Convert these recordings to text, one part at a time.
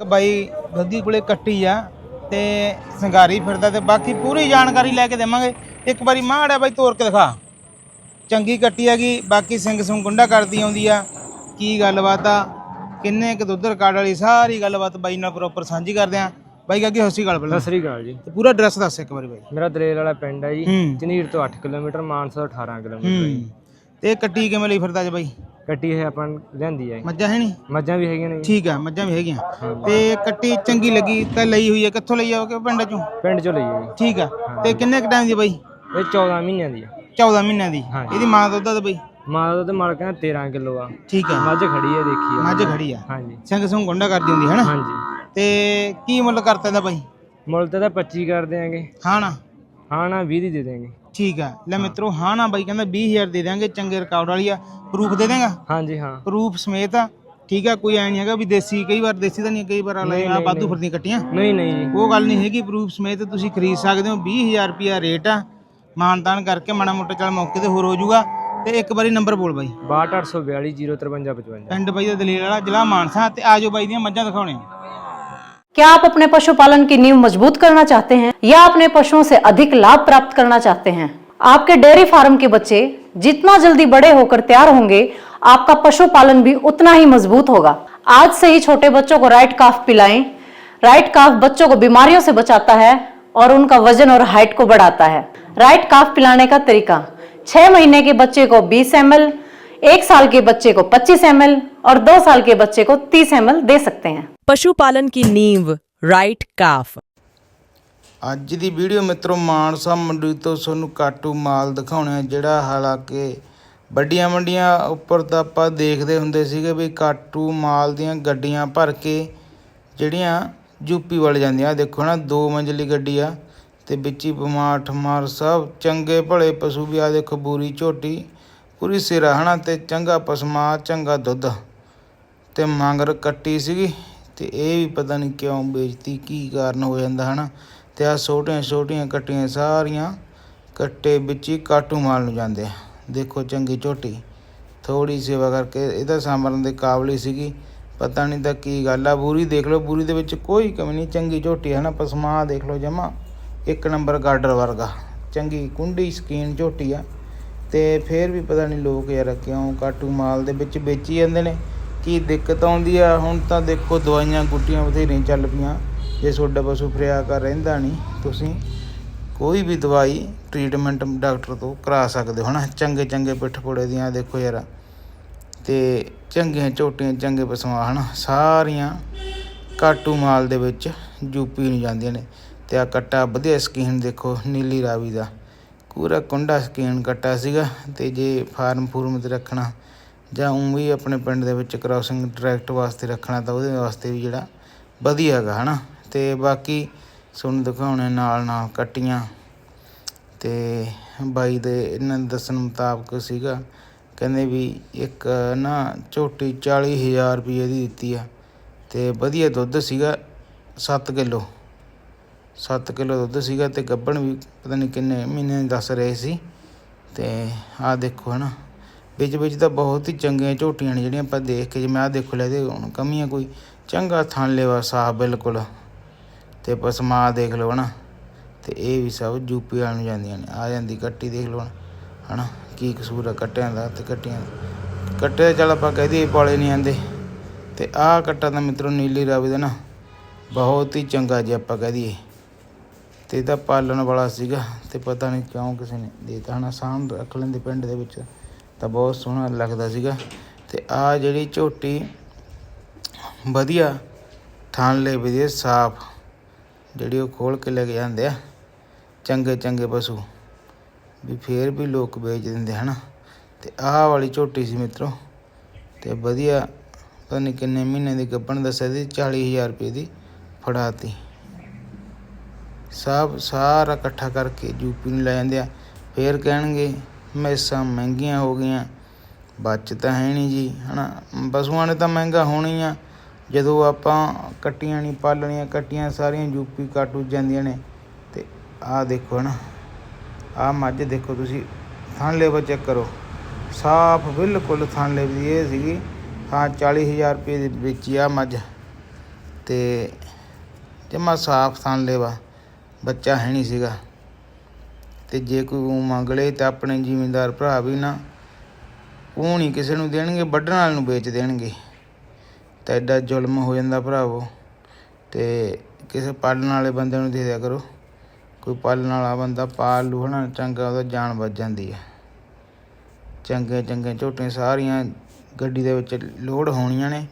ਇੱਕ ਬਾਈ ਗੱਦੀ ਕੋਲੇ ਕੱਟੀ ਆ ਤੇ ਸੰਘਾਰੀ ਫਿਰਦਾ ਤੇ ਬਾਕੀ ਪੂਰੀ ਜਾਣਕਾਰੀ ਲੈ ਕੇ ਦੇਵਾਂਗੇ। ਇੱਕ ਵਾਰੀ ਮਾੜਾ ਬਾਈ ਤੋੜ ਕੇ ਦਿਖਾ। ਚੰਗੀ ਕੱਟੀ ਹੈਗੀ ਬਾਕੀ ਸਿੰਘ ਸੁੰ ਗੁੰਡਾ ਕਰਦੀ ਆਉਂਦੀ ਆ। ਕੀ ਗੱਲਬਾਤ ਆ? ਕਿੰਨੇ ਕੁ ਦੁੱਧ ਰਿਕਾਰਡ ਵਾਲੀ ਸਾਰੀ ਗੱਲਬਾਤ ਬਾਈ ਨਾਲ ਪ੍ਰੋਪਰ ਸਾਂਝੀ ਕਰਦੇ ਆ। ਬਾਈ ਅੱਗੇ ਹੱਸੀ ਗੱਲ ਪਹਿਲਾਂ। ਸਤਿ ਸ੍ਰੀ ਅਕਾਲ ਜੀ। ਤੇ ਪੂਰਾ ਐਡਰੈਸ ਦੱਸ ਇੱਕ ਵਾਰੀ ਬਾਈ। ਮੇਰਾ ਦਲੇਲ ਵਾਲਾ ਪਿੰਡ ਹੈ ਜੀ। ਹੂੰ। ਝਨੀਰ ਤੋਂ 8 ਕਿਲੋਮੀਟਰ ਮਾਨਸਾ ਤੋਂ 18 ਕਿਲੋਮੀਟਰ ਹੈ ਜੀ। ਹੂੰ। ਤੇ ਇਹ ਕੱਟੀ ਕਿਵੇਂ ਲਈ ਫਿਰਦਾ ਜੀ ਬਾਈ? ਕੱਟੀ ਇਹ ਆਪਾਂ ਲਿਆਂਦੀ ਹੈ ਮੱਝਾਂ ਹੈ ਨਹੀਂ? ਮੱਝਾਂ ਵੀ ਹੈਗੀਆਂ ਨੇ ਜੀ। ਠੀਕ ਆ ਮੱਝਾਂ ਵੀ ਹੈਗੀਆਂ। ਤੇ ਕੱਟੀ ਚੰਗੀ ਲੱਗੀ ਤਾਂ ਲਈ ਹੋਈ ਹੈ ਕਿੱਥੋਂ ਲਈ ਆ ਕਿ ਪਿੰਡ ਚੋਂ? ਪਿੰਡ ਚੋਂ ਲਈ ਹੈ ਜੀ। ਠੀਕ ਆ। ਤੇ ਕਿੰਨੇ ਕ ਟਾਈਮ ਦੀ ਬਾਈ? ਇਹ 14 ਮਹੀਨਿਆਂ ਦੀ ਹੈ 14 ਮਹੀਨਿਆਂ ਦੀ। ਹਾਂਜੀ। ਇਹਦੀ ਮਾਂ ਦਾ ਦੁੱਧ ਆ ਬਾਈ? ਮਾਂ ਦਾ ਤੇ ਮਾਲਕ ਹੈ 13 ਕਿਲੋ ਆ। ਠੀਕ ਆ। ਮੱਝ ਖੜੀ ਹੈ ਦੇਖੀ ਆ। ਮੱਝ ਖੜੀ ਆ। ਹਾਂਜੀ। ਸਿੰਘ ਸੁੰ ਗੁੰਡਾ ਕਰਦੀ ਹੁੰਦੀ ਹੈ ਨਾ ਹਾਂਜੀ। ਤੇ ਕੀ ਮੁੱਲ ਕਰਤਾ ਬਾਈ? ਮੁੱਲ ਤੇ ਤਾਂ 25 ਕਰ ਦਿਆਂਗੇ। ਹਾਂ ਨਾ ਹਾਂ ਨਾ 20 ਦੀ ਦੇ ਦੇਾਂਗੇ ਠੀਕ ਆ ਲੈ ਮਿੱਤਰੋ ਹਾਂ ਨਾ ਬਾਈ ਕਹਿੰਦਾ 20000 ਦੇ ਦਿਆਂਗੇ ਚੰਗੇ ਰਿਕਾਰਡ ਵਾਲੀ ਆ। ਪ੍ਰੂਫ ਦੇ ਦੇਗਾ ਹਾਂਜੀ ਹਾਂ। ਪ੍ਰੂਫ ਸਮੇਤ ਆ। ਠੀਕ ਆ ਕੋਈ ਐ ਨਹੀਂ ਹੈਗਾ ਵੀ ਦੇਸੀ ਕਈ ਵਾਰ ਦੇਸੀ ਤਾਂ ਨਹੀਂ ਕਈ ਵਾਰ ਆਲਾ ਆ ਬਾਦੂ ਫਿਰਦੀਆਂ ਕੱਟੀਆਂ। ਨਹੀਂ ਨਹੀਂ ਜੀ। ਉਹ ਗੱਲ ਨਹੀਂ ਹੈਗੀ ਪ੍ਰੂਫ ਸਮੇਤ ਤੁਸੀਂ ਖਰੀਦ ਸਕਦੇ ਹੋ। 20000 ਰੁਪਿਆ ਰੇਟ ਆ। ਮਾਨਤਾਨ ਕਰਕੇ ਮਾੜਾ ਮੋਟਾ ਚੱਲ ਮੌਕੇ ਤੇ ਹੋਰ ਹੋ ਜਾਊਗਾ। ਤੇ ਇੱਕ ਵਾਰੀ ਨੰਬਰ ਬੋਲ ਬਾਈ। 62842 05355 ਪਿੰਡ ਬਾਈ ਦਾ ਦਲੇਲ ਵਾਲਾ ਜ਼ਿਲ੍ਹਾ ਮਾਨਸਾ। ਤੇ ਆਜੋ ਬਾਈ ਦੀਆਂ ਮੱਝਾਂ ਦਿਖਾਉਣੇ। क्या आप अपने पशुपालन की नींव मज़बूत करना चाहते हैं या अपने पशुओं से अधिक लाभ प्राप्त करना चाहते हैं? आपके डेयरी फार्म के बच्चे जितना जल्दी बड़े होकर तैयार होंगे, आपका पशुपालन भी उतना ही मज़बूत होगा। आज से ही छोटे बच्चों को राइट काफ पिलाएँ। राइट काफ बच्चों को बीमारियों से बचाता है और उनका वज़न और हाइट को बढ़ाता है। राइट काफ पिलाने का तरीका, छह महीने के बच्चे को 20 एम एक साल के बच्चे को 25 एम और दो साल के बच्चे को 30 एम दे सकते हैं पशुपालन की नींव राइट काफ ਅੱਜ ਦੀ ਵੀਡੀਓ ਮਿੱਤਰੋ ਮਾਨਸਾ ਮੰਡੀ ਤੋਂ ਤੁਹਾਨੂੰ ਕਾਟੂ ਮਾਲ ਦਿਖਾਉਣਾ ਜਿਹੜਾ ਹਾਲਾਂਕਿ ਵੱਡੀਆਂ ਮੰਡੀਆਂ ਉੱਪਰ ਤਾਂ ਆਪਾਂ ਦੇਖਦੇ ਹੁੰਦੇ ਸੀਗੇ ਵੀ ਕਾਟੂ ਮਾਲ ਦੀਆਂ ਗੱਡੀਆਂ ਭਰ ਕੇ ਜਿਹੜੀਆਂ ਯੂਪੀ ਵੱਲ ਜਾਂਦੀਆਂ ਆਹ ਦੇਖੋ ਨਾ ਦੋ ਮੰਜ਼ਲੀ ਗੱਡੀ ਆ ਤੇ ਵਿੱਚ ਹੀ ਬਿਮਾਰ ਠਮਾਰ ਸਭ ਚੰਗੇ ਭਲੇ ਪਸ਼ੂ ਵੀ ਆ ਦੇਖੋ ਬੂਰੀ ਝੋਟੀ ਪੂਰੀ ਸਿਰਾ ਹਨਾ ਤੇ ਚੰਗਾ ਪਸਮਾ, ਚੰਗਾ ਦੁੱਧ ਤੇ ਮੰਗਰ ਕੱਟੀ ਸੀਗੀ ਤੇ ਇਹ ਵੀ ਪਤਾ ਨਹੀਂ ਕਿਉਂ ਵੇਚਤੀ ਕੀ ਕਾਰਨ ਹੋ ਜਾਂਦਾ ਹਨਾ ਤੇ ਆ ਛੋਟੀਆਂ ਛੋਟੀਆਂ ਕੱਟੀਆਂ ਸਾਰੀਆਂ ਕੱਟੇ ਵਿੱਚ ਹੀ ਕਾਟੂ ਮਾਲ ਨੂੰ ਜਾਂਦੇ ਆ। ਦੇਖੋ ਚੰਗੀ ਝੋਟੀ ਥੋੜੀ ਸੇਵਾ ਕਰਕੇ ਇਹਦਾ ਸਾਂਭਣ ਦੇ ਕਾਬਲੀ ਸੀਗੀ। ਪਤਾ ਨਹੀਂ ਤਾਂ ਕੀ ਗੱਲ ਆ, ਬੂਰੀ ਦੇਖ ਲਓ, ਬੂਰੀ ਦੇ ਵਿੱਚ ਕੋਈ ਕਮੀ ਨਹੀਂ ਚੰਗੀ ਝੋਟੀ ਹੈ ਨਾ ਪਸਮਾ ਦੇਖ ਲਓ ਜਮਾ। ਇੱਕ ਨੰਬਰ ਗਾਰਡਰ ਵਰਗਾ, ਚੰਗੀ ਕੁੰਡੀ ਸਕੀਨ ਝੋਟੀ ਆ। ਤੇ ਫਿਰ ਵੀ ਪਤਾ ਨਹੀਂ ਲੋਕ ਯਾਰ ਕਿਉਂ ਕਾਟੂ ਮਾਲ ਦੇ ਵਿੱਚ ਵੇਚੀ ਜਾਂਦੇ ਨੇ। ਕੀ ਦਿੱਕਤ ਆਉਂਦੀ ਆ? ਹੁਣ ਤਾਂ ਦੇਖੋ ਦਵਾਈਆਂ ਗੁੱਟੀਆਂ ਬਥੇਰੀਆਂ ਚੱਲ ਪਈਆਂ। ਜੇ ਤੁਹਾਡਾ ਪਸ਼ੂ ਫਰਿਆ ਕਰ ਰਹਿੰਦਾ ਨਹੀਂ, ਤੁਸੀਂ ਕੋਈ ਵੀ ਦਵਾਈ ਟ੍ਰੀਟਮੈਂਟ ਡਾਕਟਰ ਤੋਂ ਕਰਾ ਸਕਦੇ ਹੋ ਨਾ ਚੰਗੇ ਚੰਗੇ ਪਿੱਠ ਪੋੜੇ ਦੀਆਂ, ਦੇਖੋ ਯਾਰ। ਤੇ ਚੰਗੀਆਂ ਝੋਟੀਆਂ ਚੰਗੇ ਪਸ਼ੂਆਂ, ਹਨ? ਸਾਰੀਆਂ ਕਾਟੂ ਮਾਲ ਦੇ ਵਿੱਚ ਯੂਪੀ ਨੂੰ ਜਾਂਦੀਆਂ ਨੇ। ਤੇ ਆ ਕੱਟਾ ਵਧੀਆ ਸਕੀਨ ਦੇਖੋ, ਨੀਲੀ ਰਾਵੀ ਦਾ। ਪੂਰਾ ਕੁੰਡਾ ਸਕੀਨ ਕੱਟਾ ਸੀਗਾ ਤੇ ਜੇ ਫਾਰਮ ਫੂਰਮ ਤੇ ਰੱਖਣਾ ਜਾਂ ਉਂ ਵੀ ਆਪਣੇ ਪਿੰਡ ਦੇ ਵਿੱਚ ਕ੍ਰਾਸਿੰਗ ਡਾਇਰੈਕਟ ਵਾਸਤੇ ਰੱਖਣਾ ਤਾਂ ਉਹਦੇ ਵਾਸਤੇ ਵੀ ਜਿਹੜਾ ਵਧੀਆ ਹੈਗਾ, ਹਨਾ? ਤੇ ਬਾਕੀ ਤੁਹਾਨੂੰ ਦਿਖਾਉਣੇ ਨਾਲ ਨਾਲ ਕੱਟੀਆਂ ਤੇ ਬਾਈ ਦੇ ਇਹਨਾਂ ਦੱਸਣ ਮੁਤਾਬਕ ਸੀਗਾ, ਕਹਿੰਦੇ ਵੀ ਇੱਕ ਨਾ ਝੋਟੀ 40000 ਰੁਪਏ ਦੀ ਦਿੱਤੀ ਆ ਤੇ ਵਧੀਆ ਦੁੱਧ ਸੀਗਾ 7 ਕਿਲੋ। 7 ਕਿਲੋ ਦੁੱਧ ਸੀਗਾ ਤੇ ਗੱਭਣ ਵੀ ਪਤਾ ਨਹੀਂ ਕਿੰਨੇ ਮਹੀਨੇ ਦੱਸ ਰਹੇ ਸੀ ਤੇ ਆਹ ਦੇਖੋ ਹਨਾ, ਵਿੱਚ ਵਿੱਚ ਤਾਂ ਬਹੁਤ ਹੀ ਚੰਗੀਆਂ ਝੋਟੀਆਂ ਨੇ ਜਿਹੜੀਆਂ ਆਪਾਂ ਦੇਖ ਕੇ ਜਿਵੇਂ ਆਹ ਦੇਖੋ ਲੈ ਦੇ ਹੁਣ ਕਮੀਆਂ ਕੋਈ ਚੰਗਾ ਥਣ ਲੈਵਾ ਸਾਫ਼ ਬਿਲਕੁਲ ਤੇ ਪਸਮਾ ਦੇਖ ਲਓ ਹਨਾ, ਤੇ ਇਹ ਵੀ ਸਭ ਯੂਪੀ ਵਾਲ ਨੂੰ ਜਾਂਦੀਆਂ ਨੇ, ਆ ਜਾਂਦੀ ਕੱਟੀ ਦੇਖ ਲਓ ਹਨਾ ਹਨਾ, ਕੀ ਕਸੂਰ ਆ ਕੱਟਿਆਂ ਦਾ ਤੇ ਕੱਟਿਆਂ ਦਾ। ਕੱਟੇ ਚੱਲ ਆਪਾਂ ਕਹਦੇ ਪਾਲੇ ਨਹੀਂ ਆਂਦੇ ਤੇ ਆਹ ਕੱਟਾ ਤਾਂ ਮਿੱਤਰੋ ਨੀਲੀ ਰਾਵੀ ਦਾ ਨਾ, ਬਹੁਤ ਹੀ ਚੰਗਾ ਜੇ ਆਪਾਂ ਕਹਿ ਦਈਏ। ਤੇ ਇਹਦਾ ਪਾਲਣ ਵਾਲਾ ਸੀਗਾ ਤੇ ਪਤਾ ਨਹੀਂ ਕਿਉਂ ਕਿਸੇ ਨੇ ਦੇਤਾ। ਹਨਾ, ਸਾਂਭ ਰੱਖ ਲੈਂਦੇ ਪਿੰਡ ਦੇ ਵਿੱਚ ਤਾਂ ਬਹੁਤ ਸੋਹਣਾ ਲੱਗਦਾ ਸੀਗਾ। ਤੇ ਆ ਜਿਹੜੀ ਝੋਟੀ ਵਧੀਆ ਥਾਣ ਲੈ ਵਧੀਆ ਸਾਫ਼ ਜਿਹੜੀ ਉਹ ਖੋਲ ਕੇ ਲੈ ਕੇ ਜਾਂਦੇ ਆ, ਚੰਗੇ ਚੰਗੇ ਪਸ਼ੂ ਵੀ ਫੇਰ ਵੀ ਲੋਕ ਵੇਚ ਦਿੰਦੇ ਹਨਾ, ਤੇ ਆਹ ਵਾਲੀ ਝੋਟੀ ਸੀ ਮਿੱਤਰੋ, ਤੇ ਵਧੀਆ ਪਤਾ ਨਹੀਂ ਕਿੰਨੇ ਮਹੀਨੇ ਦੀ ਗੱਭਣ ਦੱਸਿਆ ਸੀ 40000 ਰੁਪਏ ਦੀ ਫੜਾਤੀ। ਸਭ ਸਾਰਾ ਇਕੱਠਾ ਕਰਕੇ ਯੂਪੀ ਨੂੰ ਲੈ ਜਾਂਦੇ ਆ। ਫੇਰ ਕਹਿਣਗੇ, ਮੈਸਾਂ ਮਹਿੰਗੀਆਂ ਹੋ ਗਈਆਂ। ਬਚ ਤਾਂ ਹੈ ਨਹੀਂ ਜੀ, ਹਨਾ? ਪਸ਼ੂਆਂ ਨੇ ਤਾਂ ਮਹਿੰਗਾ ਹੋਣਾ ਹੀ ਆ। ਜਦੋਂ ਆਪਾਂ ਕੱਟੀਆਂ ਨਹੀਂ ਪਾਲਣੀਆਂ, ਕੱਟੀਆਂ ਸਾਰੀਆਂ ਯੂਪੀ ਕਾਟੂ ਜਾਂਦੀਆਂ ਨੇ। ਤੇ ਆਹ ਦੇਖੋ ਨਾ ਆਹ ਮੱਝ ਦੇਖੋ ਤੁਸੀਂ ਥਣ ਲੇਵਾ ਚੈੱਕ ਕਰੋ। ਸਾਫ਼ ਬਿਲਕੁਲ ਥਣ ਲੈਵਲ ਦੀ ਇਹ ਸੀਗੀ, ਹਾਂ 40000 ਰੁਪਏ ਦੇ ਵਿੱਚ ਹੀ ਆ ਮੱਝ। ਤੇ ਜਮਾ ਸਾਫ਼ ਥਾਂ ਲੈਵਾ। ਬੱਚਾ ਹੈ ਨਹੀਂ ਸੀਗਾ। ਤੇ ਜੇ ਕੋਈ ਉਹ ਮੰਗ ਲਏ ਤਾਂ ਆਪਣੇ ਜ਼ਿਮੀਂਦਾਰ ਭਰਾ ਵੀ ਨਾ ਉਹ ਨਹੀਂ ਕਿਸੇ ਨੂੰ ਦੇਣਗੇ, ਵੱਢਣ ਵਾਲੇ ਨੂੰ ਵੇਚ ਦੇਣਗੇ। ਤਾਂ ਐਡਾ ਜ਼ੁਲਮ ਹੋ ਜਾਂਦਾ ਭਰਾਵੋ। ਤੇ ਕਿਸੇ ਪਾਲਣ ਵਾਲੇ ਬੰਦੇ ਨੂੰ ਦੇ ਦਿਆ ਕਰੋ। ਕੋਈ ਪਾਲਣ ਵਾਲਾ ਬੰਦਾ ਪਾਲ ਲੂ ਹਨਾ, ਚੰਗਾ ਉਹਦਾ ਜਾਨ ਬਚ ਜਾਂਦੀ ਹੈ ਚੰਗੇ ਚੰਗੇ ਝੋਟੀਆਂ ਸਾਰੀਆਂ ਗੱਡੀ ਦੇ ਵਿੱਚ ਲੋਡ ਹੋਣੀਆਂ ਨੇ।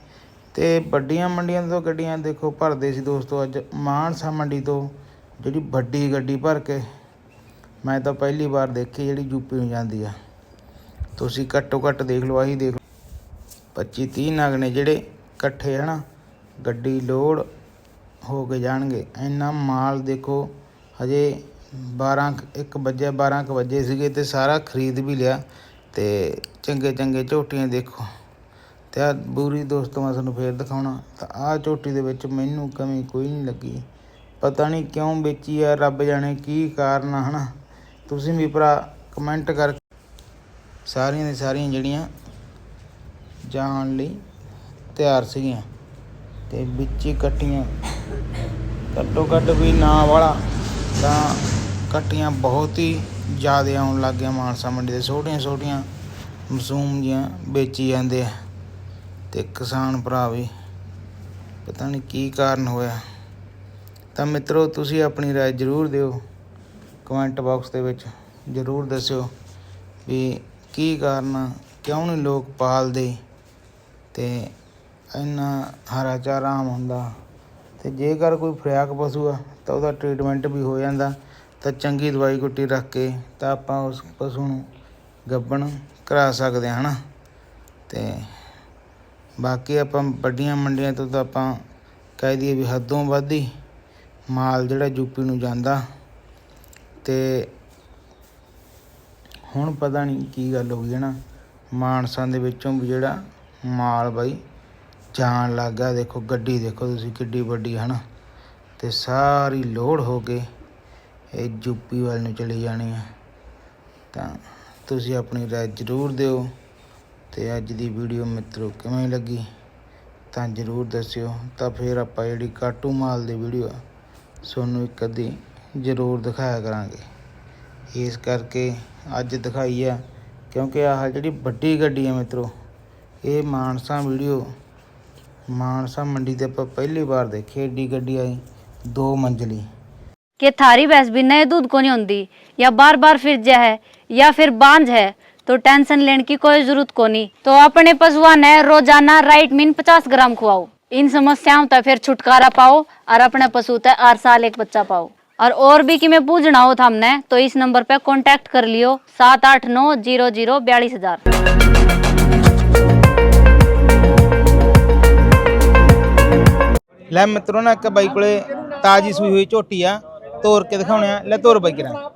ਤੇ ਵੱਡੀਆਂ ਮੰਡੀਆਂ ਤੋਂ ਗੱਡੀਆਂ ਦੇਖੋ ਭਰਦੇ ਸੀ ਦੋਸਤੋ ਅੱਜ, ਮਾਨਸਾ ਮੰਡੀ ਤੋਂ ਜਿਹੜੀ ਵੱਡੀ ਗੱਡੀ ਭਰ ਕੇ ਮੈਂ ਤਾਂ ਪਹਿਲੀ ਵਾਰ ਦੇਖੀ ਜਿਹੜੀ ਯੂਪੀ ਨੂੰ ਜਾਂਦੀ ਆ। ਤੁਸੀਂ ਘੱਟੋ ਘੱਟ ਦੇਖ ਲਓ, ਆਹੀ ਦੇਖ 25 30 ਨਗ ਨੇ ਜਿਹੜੇ ਇਕੱਠੇ ਹਨਾ ਗੱਡੀ ਲੋਡ ਹੋ ਕੇ ਜਾਣਗੇ। ਇੰਨਾ ਮਾਲ ਦੇਖੋ, ਹਜੇ 12 1 ਵਜੇ 12 ਕੁ ਵਜੇ ਸੀਗੇ ਤੇ ਸਾਰਾ ਖਰੀਦ ਵੀ ਲਿਆ ਤੇ ਚੰਗੇ ਚੰਗੇ ਝੋਟੀਆਂ ਦੇਖੋ। ਤੇ ਆ ਬੂਰੀ ਦੋਸਤੋ ਮੈਂ ਤੁਹਾਨੂੰ ਫੇਰ ਦਿਖਾਉਣਾ। ਤਾਂ ਆਹ ਝੋਟੀ ਦੇ ਵਿੱਚ ਮੈਨੂੰ ਕਮੀ ਕੋਈ ਨਹੀਂ ਲੱਗੀ। ਪਤਾ ਨਹੀਂ ਕਿਉਂ ਵੇਚੀ ਆ, ਰੱਬ ਜਾਣੇ ਕੀ ਕਾਰਨ ਆ, ਹਨਾ? ਤੁਸੀਂ ਵੀ ਭਰਾ ਕਮੈਂਟ ਕਰ ਸਾਰੀਆਂ ਦੀ ਸਾਰੀਆਂ ਜਿਹੜੀਆਂ ਜਾਣ ਲਈ ਤਿਆਰ ਸੀਗੀਆਂ ਤੇ ਵਿੱਚ ਕੱਟੀਆਂ। ਘੱਟੋ ਘੱਟ ਵੀ ਨਾ ਵਾਲਾ ਤਾਂ ਕੱਟੀਆਂ ਬਹੁਤ ਹੀ ਜ਼ਿਆਦਾ ਆਉਣ ਲੱਗ ਗਿਆ ਮਾਨਸਾ ਮੰਡੀ ਦੇ, ਛੋਟੀਆਂ ਛੋਟੀਆਂ ਮਸੂਮ ਜੀਆਂ ਵੇਚੀ ਜਾਂਦੇ ਆ। ਤੇ ਕਿਸਾਨ ਭਰਾ ਵੀ ਪਤਾ ਨਹੀਂ ਕੀ ਕਾਰਨ ਹੋਇਆ। ਤਾਂ ਮਿੱਤਰੋ ਤੁਸੀਂ ਆਪਣੀ رائے ਜ਼ਰੂਰ ਦਿਓ ਕਮੈਂਟ ਬਾਕਸ ਦੇ ਵਿੱਚ ਜ਼ਰੂਰ ਦੱਸਿਓ ਵੀ ਕੀ ਕਾਰਨ ਆ, ਕਿਉਂ ਨਹੀਂ ਲੋਕ ਪਾਲਦੇ ਤੇ ਇੰਨਾ ਹਰਾ ਚਾਰਾ ਆਮ ਹੁੰਦਾ ਤੇ ਜੇਕਰ ਕੋਈ ਫਰਿਆਕ ਪਸ਼ੂ ਆ ਤਾਂ ਉਹਦਾ ਟ੍ਰੀਟਮੈਂਟ ਵੀ ਹੋ ਜਾਂਦਾ ਤਾਂ ਚੰਗੀ ਦਵਾਈ ਗੁੱਟੀ ਰੱਖ ਕੇ ਤਾਂ ਆਪਾਂ ਉਸ ਪਸ਼ੂ ਨੂੰ ਗੱਭਣ ਕਰਾ ਸਕਦੇ ਹਾਂ ਹਨਾ ਤੇ ਬਾਕੀ ਆਪਾਂ ਵੱਡੀਆਂ ਮੰਡੀਆਂ ਤੋਂ ਤਾਂ ਆਪਾਂ ਕਹਿ ਦਈਏ ਵੀ ਹੱਦੋਂ ਵੱਧ ਹੀ ਮਾਲ ਜਿਹੜਾ ਯੂਪੀ ਨੂੰ ਜਾਂਦਾ ਤੇ ਹੁਣ ਪਤਾ ਨਹੀਂ ਕੀ ਗੱਲ ਹੋ ਗਈ ਹੈ ਨਾ, ਮਾਨਸਾ ਦੇ ਵਿੱਚੋਂ ਵੀ ਜਿਹੜਾ ਮਾਲ ਬਾਈ ਜਾਣ ਲੱਗ ਗਿਆ, ਦੇਖੋ ਗੱਡੀ ਦੇਖੋ ਤੁਸੀਂ ਕਿੱਡੀ ਵੱਡੀ ਹੈ ਨਾ, ਤੇ ਸਾਰੀ ਲੋਡ ਹੋ ਕੇ ਇਹ ਯੂਪੀ ਵੱਲ ਨੂੰ ਚਲੀ ਜਾਣੀ ਹੈ। ਤਾਂ ਤੁਸੀਂ ਆਪਣੀ ਰਾਏ ਜ਼ਰੂਰ ਦਿਓ ਤੇ ਅੱਜ ਦੀ ਵੀਡੀਓ ਮਿੱਤਰੋ ਕਿਵੇਂ ਲੱਗੀ ਤਾਂ ਜ਼ਰੂਰ ਦੱਸਿਓ। ਤਾਂ ਫਿਰ ਆਪਾਂ ਜਿਹੜੀ ਕਾਟੂ ਮਾਲ ਦੀ ਵੀਡੀਓ ਆ ਤੁਹਾਨੂੰ ਇੱਕ ਅੱਧੀ ਜ਼ਰੂਰ ਦਿਖਾਇਆ ਕਰਾਂਗੇ ਇਸ ਕਰਕੇ ਅੱਜ ਦਿਖਾਈ ਆ ਕਿਉਂਕਿ ਆਹ ਜਿਹੜੀ ਵੱਡੀ ਗੱਡੀ ਆ ਮਿੱਤਰੋ ਇਹ ਮਾਨਸਾ ਵੀਡੀਓ ਮਾਨਸਾ ਮੰਡੀ ਤੇ ਆਪਾਂ ਪਹਿਲੀ ਵਾਰ ਦੇਖੀ ਏਡੀ ਗੱਡੀ ਆਈ ਦੋ ਮੰਜ਼ਲੀ कि थारी भैंस भी नए दूध को नहीं होती या बार बार फिर जा है या फिर बांझ है तो टेंशन लेने की कोई जरूरत को नहीं तो अपने पशुआ ने रोजाना राइट मीन पचास ग्राम खुआओ इन समस्याओं तक फिर छुटकारा पाओ और अपने पशु तक हर साल एक बच्चा पाओ और और भी कि मैं पूछना हो था हमने तो इस नंबर पे कांटेक्ट कर लियो सात आठ नौ जीरो जीरो बयालीस हजार ਲੈ ਮਿੱਤਰੋ ਨਾ ਇੱਕ ਬਾਈ ਕੋਲੇ ਤਾਜੀ ਸੂਈ ਹੋਈ ਝੋਟੀ ਆ ਤੋਰ ਕੇ ਦਿਖਾਉਣੇ ਆ ਲੈ ਤੋਰ ਬਾਈ ਕਰਾਂ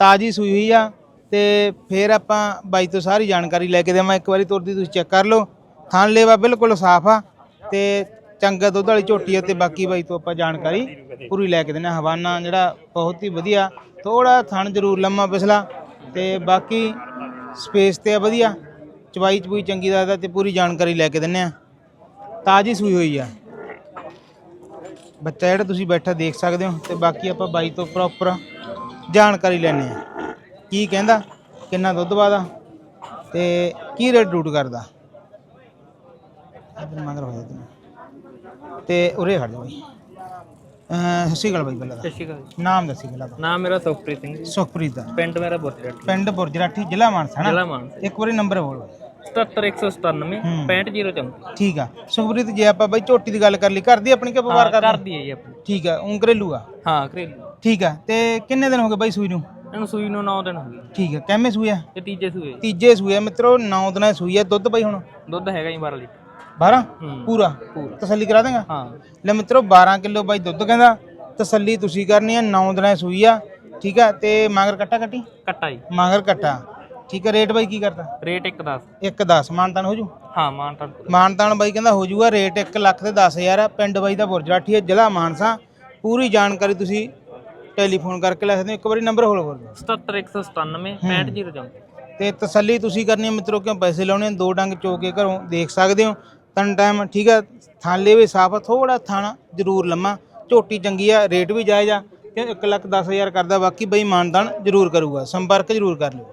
ਤਾਜੀ ਸੂਈ ਹੋਈ ਆ ਤੇ ਫੇਰ ਆਪਾਂ ਬਾਈ ਤੋਂ ਸਾਰੀ ਜਾਣਕਾਰੀ ਲੈ ਕੇ ਦੇਵਾਂ ਇੱਕ ਵਾਰੀ ਤੋਰਦੀ ਤੁਸੀਂ ਚੈੱਕ ਕਰ ਲਓ ਥਣ ਲੇਵਾ ਬਿਲਕੁਲ ਸਾਫ ਆ ਤੇ ਚੰਗਾ ਦੁੱਧ ਵਾਲੀ ਝੋਟੀ ਹੈ ਤੇ ਬਾਕੀ ਬਾਈ ਤੋਂ ਆਪਾਂ ਜਾਣਕਾਰੀ ਪੂਰੀ ਲੈ ਕੇ ਦਿੰਦੇ ਹਾਂ। ਹਵਾਨਾ ਜਿਹੜਾ ਬਹੁਤ ਹੀ ਵਧੀਆ ਥੋੜਾ ਥਣ ਜ਼ਰੂਰ ਲੰਮਾ ਪਿਛਲਾ ਤੇ ਬਾਕੀ ਸਪੇਸ ਤੇ ਆ ਵਧੀਆ ਚਵਾਈ ਚਬੂਈ ਚੰਗੀ ਦਾ ਤੇ ਪੂਰੀ ਜਾਣਕਾਰੀ ਲੈ ਕੇ ਦਿੰਨੇ ਆ ਤਾਜੀ ਸੂਈ ਹੋਈ ਆ। ਬੱਚਾ ਜਿਹੜਾ ਤੁਸੀਂ ਬੈਠਾ ਦੇਖ ਸਕਦੇ ਹੋ ਤੇ ਬਾਕੀ ਆਪਾਂ ਬਾਈ ਤੋਂ ਪ੍ਰੋਪਰ ਜਾਣਕਾਰੀ ਲੈਣੇ ਆ ਕੀ ਕਹਿੰਦਾ, ਕਿੰਨਾ ਦੁੱਧ ਵਾਦਾ ਤੇ ਕੀ ਰੇਟ ਰੂਟ ਕਰਦਾ? ਹੋ ਜਾ ਤੂੰ ਤੇ ਉਰੇ ਖੜ ਜਾ ਬਾਈ। ਅਹ ਸਸੀ ਗੱਲ ਬਾਈ ਪਹਿਲਾਂ ਸਤਿ ਸ਼੍ਰੀ ਅਕਾਲ ਨਾਮ ਦੱਸੀ ਪਹਿਲਾਂ ਦਾ ਨਾਮ ਮੇਰਾ ਸੁਖਪ੍ਰੀਤ ਸਿੰਘ ਜੀ। ਸੁਖਪ੍ਰੀਤ ਦਾ। ਪਿੰਡ ਮੇਰਾ ਬੁਰਜਟ ਪਿੰਡ ਬੁਰਜਰਾਠੀ ਜ਼ਿਲ੍ਹਾ ਮਾਨਸਾ ਜ਼ਿਲ੍ਹਾ ਨਾ ਮਾਨਸਾ ਇੱਕ ਵਾਰੀ ਨੰਬਰ ਬੋਲ। ਬਾਈ 77197 ਹੂੰ। 65034 ਠੀਕ ਆ। ਸੁਖਪ੍ਰੀਤ ਜੇ ਆਪਾਂ ਬਾਈ ਝੋਟੀ ਦੀ ਗੱਲ ਕਰ ਲਈ ਕਰਦੀ ਆਪਣੀ ਕਿ ਵਪਾਰ ਕਰਦੀ? ਕਰਦੀ ਹੈ ਜੀ ਆਪਣੀ। ਠੀਕ ਆ ਉਂ ਘਰੇਲੂ ਆ? ਹਾਂ ਘਰੇਲੂ। ਠੀਕ ਆ ਤੇ ਕਿੰਨੇ ਦਿਨ ਹੋ ਗਏ ਬਾਈ ਸੂਈ ਨੂੰ? ਇਹਨੂੰ ਸੂਈ ਨੂੰ 9 ਦਿਨ ਹੋ ਗਏ। ਠੀਕ ਆ ਕਿੰਮੇ ਸੂਈ ਆ? ਤੇ ਤੀਜੇ ਸੂਏ ਤੀਜੇ ਸੂਈ ਆ ਮਿੱਤਰੋ 9 ਦਿਨਾਂ ਦੀ ਸੂਈ ਆ। ਦੁੱਧ ਬਾਈ ਹੁਣ? ਦੁੱਧ ਹੈਗਾ ਜੀ 12 ਲੀਟਰ। 12 ਹੂੰ। ਪੂਰਾ? ਪੂਰਾ। ਤਸੱਲੀ ਕਰਾ ਦੇਗਾ? ਹਾਂ। ਲੈ ਮਿੱਤਰੋ 12 ਕਿਲੋ ਬਾਈ ਦੁੱਧ ਕਹਿੰਦਾ ਤਸੱਲੀ ਤੁਸੀਂ ਕਰਨੀ ਆ 9 ਦਿਨਾਂ ਦੀ ਸੂਈ ਆ ਠੀਕ ਆ? ਤੇ ਮਾਂਗਰ ਕੱਟਾ ਕੱਟੀ? ਕੱਟਾ ਜੀ। ਮਾਂਗਰ ਕੱਟਾ। ਠੀਕ ਆ ਰੇਟ ਬਾਈ ਕੀ ਕਰਦਾ ਰੇਟ 1 10 1 10 ਮਾਨਤਾਨ ਹੋ ਜੂ? ਹਾਂ ਮਾਨਟਨ ਮਾਨਤਾਨ ਬਾਈ ਕਹਿੰਦਾ ਹੋ ਜੂਗਾ ਰੇਟ 1 ਲੱਖ ਤੇ 10000 ਆ। ਪਿੰਡ ਬਾਈ ਦਾ ਬੁਰਜਰਾਠੀ ਹੈ ਜ਼ਿਲ੍ਹਾ ਮਾਨਸਾ। ਪੂਰੀ ਜਾਣਕਾਰੀ ਤੁਸੀਂ ਟੈਲੀਫੋਨ ਕਰਕੇ ਲੈ ਸਕਦੇ ਹੋ। ਇੱਕ ਵਾਰੀ ਨੰਬਰ ਹੋਰ ਬੋਲ ਦਿਓ 77197 65034 ਤੇ ਤਸੱਲੀ ਤੁਸੀਂ ਕਰਨੀ ਹੈ ਮਿੱਤਰੋ ਕਿਉਂ ਪੈਸੇ ਲਾਉਣੇ ਦੋ ਡੰਗ ਚੋ ਕੇ ਘਰੋਂ ਦੇਖ ਸਕਦੇ ਹੋ। ਤਿੰਨ ਟਾਈਮ ਠੀਕ ਆ, ਥਾਲੇ ਵੀ ਸਾਫ਼ ਆ ਥੋੜਾ ਥਾਣਾ ਜ਼ਰੂਰ ਲੰਮਾ, ਝੋਟੀ ਚੰਗੀ ਆ ਰੇਟ ਵੀ ਜਾਇਜ਼ ਆ, ਤੇ 1 ਲੱਖ 10 ਹਜ਼ਾਰ ਕਰਦਾ, ਬਾਕੀ ਬਈ ਮਾਨਦਾਨ ਜ਼ਰੂਰ ਕਰੂਗਾ, ਸੰਪਰਕ ਜ਼ਰੂਰ ਕਰ ਲਿਓ।